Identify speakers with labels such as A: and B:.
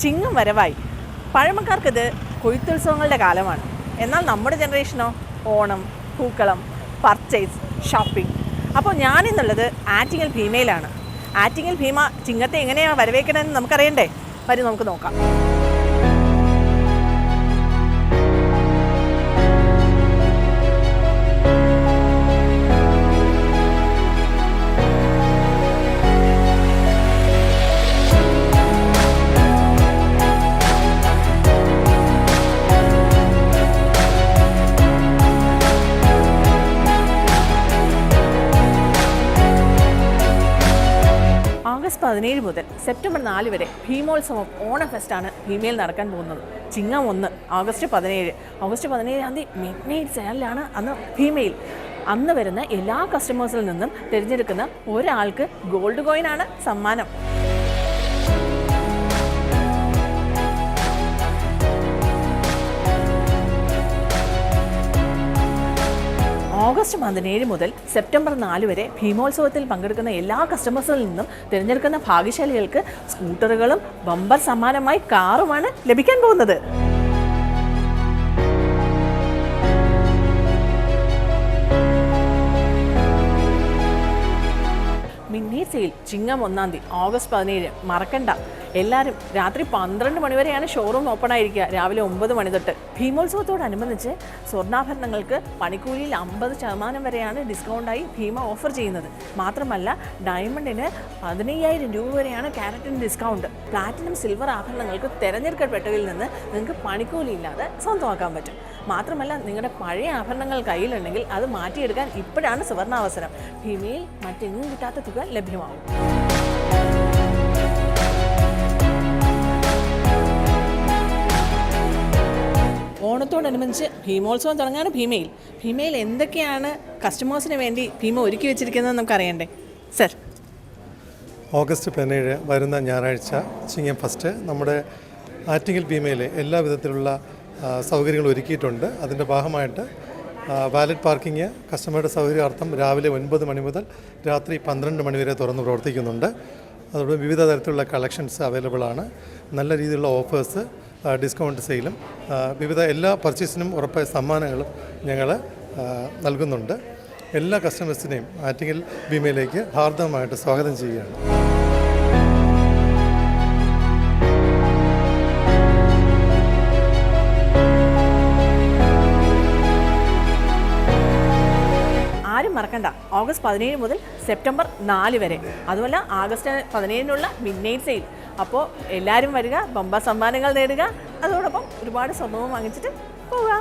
A: ചിങ്ങം വരവായി. പഴമക്കാർക്കിത് കൊയ്ത്തുത്സവങ്ങളുടെ കാലമാണ്. എന്നാൽ നമ്മുടെ ജനറേഷനോ ഓണം പൂക്കളം പർച്ചേസ് ഷോപ്പിംഗ്. അപ്പോൾ ഞാനിന്നുള്ളത് ആറ്റിങ്ങൽ ഭീമയിലാണ്. ആറ്റിങ്ങൽ ഭീമ ചിങ്ങത്തെ എങ്ങനെയാണ് വരവേക്കണമെന്ന് നമുക്കറിയണ്ടേ? വരും നമുക്ക് നോക്കാം. പതിനേഴ് മുതൽ സെപ്റ്റംബർ നാല് വരെ ഭീമോത്സവം ഓണ ഫെസ്റ്റാണ് ഭീമയിൽ നടക്കാൻ പോകുന്നത്. ചിങ്ങം ഒന്ന് ഓഗസ്റ്റ് പതിനേഴ്. ഓഗസ്റ്റ് പതിനേഴാം തീയതി മിഡ് നൈറ്റ് സെയിലാണ് അന്ന് ഭീമയിൽ. അന്ന് വരുന്ന എല്ലാ കസ്റ്റമേഴ്സിൽ നിന്നും തിരഞ്ഞെടുക്കുന്ന ഒരാൾക്ക് ഗോൾഡ് കോയിനാണ് സമ്മാനം. ഓഗസ്റ്റ് പതിനേഴ് മുതൽ സെപ്റ്റംബർ നാല് വരെ ഭീമോത്സവത്തിൽ പങ്കെടുക്കുന്ന എല്ലാ കസ്റ്റമേഴ്സിൽ നിന്നും തിരഞ്ഞെടുക്കുന്ന ഭാഗ്യശാലികൾക്ക് സ്കൂട്ടറുകളും ബമ്പർ സമ്മാനമായി കാറുമാണ് ലഭിക്കാൻ പോകുന്നത്. മിന്നി ചിങ്ങം ഒന്നാം തീയതി ഓഗസ്റ്റ് പതിനേഴ് മറക്കണ്ട. എല്ലാവരും രാത്രി പന്ത്രണ്ട് മണിവരെയാണ് ഷോറൂം ഓപ്പൺ ആയിരിക്കുക. രാവിലെ ഒമ്പത് മണി തൊട്ട്. ഭീമോത്സവത്തോടനുബന്ധിച്ച് സ്വർണാഭരണങ്ങൾക്ക് പണിക്കൂലിയിൽ അമ്പത് ശതമാനം വരെയാണ് ഡിസ്കൗണ്ടായി ഭീമ ഓഫർ ചെയ്യുന്നത്. മാത്രമല്ല ഡയമണ്ടിന് പതിനയ്യായിരം രൂപ വരെയാണ് ക്യാരറ്റിന് ഡിസ്കൗണ്ട് പ്ലാറ്റിനം സിൽവർ ആഭരണങ്ങൾക്ക് തിരഞ്ഞെടുക്കപ്പെട്ടവരിൽ നിന്ന് നിങ്ങൾക്ക് പണിക്കൂലി ഇല്ലാതെ സ്വന്തമാക്കാൻ പറ്റും. മാത്രമല്ല നിങ്ങളുടെ പഴയ ആഭരണങ്ങൾ കയ്യിലുണ്ടെങ്കിൽ അത് മാറ്റിയെടുക്കാൻ ഇപ്പോഴാണ് സുവർണാവസരം ഭീമയിൽ മറ്റെങ്ങും കിട്ടാത്ത തുക ലഭ്യമാവും. ഓണത്തോടനുബന്ധിച്ച് ഭീമോത്സവം തുടങ്ങാണ് ഭീമയിൽ. ഭീമയിൽ എന്തൊക്കെയാണ് കസ്റ്റമേഴ്സിന് വേണ്ടി ഭീമ ഒരുക്കി വെച്ചിരിക്കുന്നത് നമുക്ക് അറിയണ്ടേ? സർ.
B: ഓഗസ്റ്റ് പതിനേഴ് വരുന്ന ഞായറാഴ്ച ചിങ്ങം ഫസ്റ്റ് നമ്മുടെ ആറ്റിങ്ങൽ ഭീമയിലെ എല്ലാ വിധത്തിലുള്ള സൗകര്യങ്ങൾ ഒരുക്കിയിട്ടുണ്ട്. അതിന്റെ ഭാഗമായിട്ട് വാലറ്റ് പാർക്കിംഗ് കസ്റ്റമറുടെ സൗകര്യാർത്ഥം രാവിലെ ഒൻപത് മണി മുതൽ രാത്രി പന്ത്രണ്ട് മണി വരെ തുറന്ന് പ്രവർത്തിക്കുന്നുണ്ട്. അതോടൊപ്പം വിവിധ തരത്തിലുള്ള കളക്ഷൻസ് അവൈലബിൾ ആണ്. നല്ല രീതിയിലുള്ള ഓഫേഴ്സ് ഡിസ്കൗണ്ട് സെയിലും വിവിധ എല്ലാ പർച്ചേസിനും ഉറപ്പായ സമ്മാനങ്ങളും ഞങ്ങൾ നൽകുന്നുണ്ട്. എല്ലാ കസ്റ്റമേഴ്സിനെയും ആറ്റിങ്ങൽ ഭീമയിലേക്ക് ഹാർദവമായിട്ട് സ്വാഗതം ചെയ്യുകയാണ്.
A: മറക്കണ്ട. ഓഗസ്റ്റ് പതിനേഴ് മുതൽ സെപ്റ്റംബർ നാല് വരെ. അതുമല്ല ആഗസ്റ്റ് പതിനേഴിനുള്ള മിഡ് നൈറ്റ് സെയിൽ. അപ്പോൾ എല്ലാവരും വരിക ബമ്പ സമ്മാനങ്ങൾ നേടുക. അതോടൊപ്പം ഒരുപാട് സ്വർണവും വാങ്ങിച്ചിട്ട് പോവുക